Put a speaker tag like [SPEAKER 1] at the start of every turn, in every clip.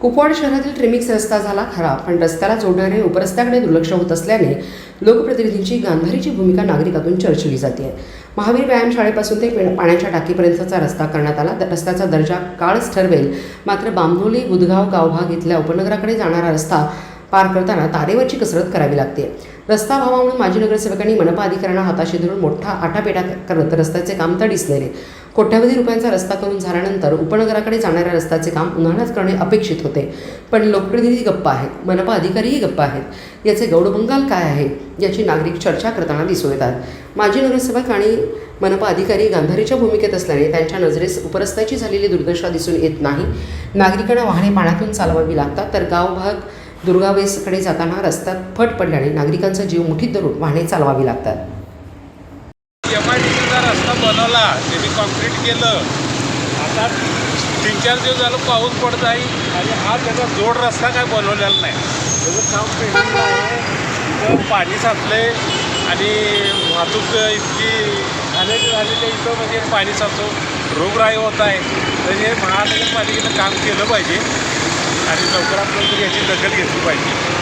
[SPEAKER 1] कुपवाड शहरातील ट्रिमिक्स रस्ता झाला खरा पण रस्त्याला जोडणारे उपरस्त्याकडे दुर्लक्ष होत असल्याने लोकप्रतिनिधींची गांधारीची भूमिका नागरिकातून चर्चली जाते. महावीर व्यायामशाळेपासून ते पाण्याच्या टाकीपर्यंतचा रस्ता करण्यात आला. रस्त्याचा दर्जा काळच ठरवेल. मात्र बांबोली बुधगाव गावभाग इथल्या उपनगराकडे जाणारा रस्ता पार करताना तारेवरची कसरत करावी लागते. रस्ता व्हावा म्हणून माजी नगरसेवकांनी मनपा अधिकाऱ्यांना हाताशी धरून मोठा आटापेटा करत रस्त्याचे काम तडीस नेले कोट्यावधी रुपयांचा रस्ता करून झाल्यानंतर उपनगराकडे जाणाऱ्या रस्त्याचे काम उन्हाळ्यात करणे अपेक्षित होते. पण लोकप्रतिनिधी गप्प आहेत. मनपा अधिकारीही गप्प आहेत. याचे गौडबंगाल काय आहे? याची नागरिक चर्चा करताना दिसून येतात. माजी नगरसेवक आणि मनपा अधिकारी गांधारीच्या भूमिकेत असल्याने त्यांच्या नजरेस उपरस्त्याची झालेली दुर्दशा दिसून येत नाही. नागरिकांना वाहने पाण्यातून चालवावी लागतात तर गावभाग दुर्गावेसकडे जाताना रस्त्यात फट पडल्याने नागरिकांचा जीव मुठीत धरून वाहने चालवावी लागतात.
[SPEAKER 2] एम आय डी सीचा रस्ता बनवला त्यांनी कॉन्क्रीट केलं आता तीन चार दिवस झालं पाऊस पडत आहे आणि हा त्याचा जोड रस्ता काय बनवलेला नाही. त्याचं काम पेंडिंग आहे. तिथं पाणी साचलंय आणि वाहतूक इतकी घाणेरडी झालेली इथं म्हणजे पाणी साचतो रोगराई होत आहे. तर हे महानगरपालिकेनं काम केलं पाहिजे. आणि लवकरात लवकर याची दखल घेतली पाहिजे.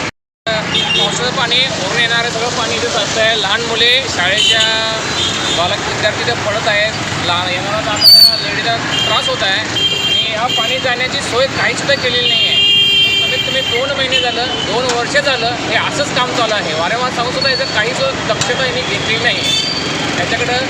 [SPEAKER 3] पावसाचं पाणी होऊन येणारं सगळं पाणी इथे जास्त आहे लहान मुले शाळेच्या बालक विद्यार्थी ते पडत आहेत. लहान येणारा जाणाऱ्या लेडीला त्रास होत आहे. आणि ह्या पाणी जाण्याची सोय काहीसुद्धा केलेली नाही आहे कमीत कमी दोन महिने झालं दोन वर्ष झालं हे असंच काम चालू आहे. वारंवार सांगू सुद्धा याचं काहीच दक्षता यांनी घेतलेली नाही. याच्याकडं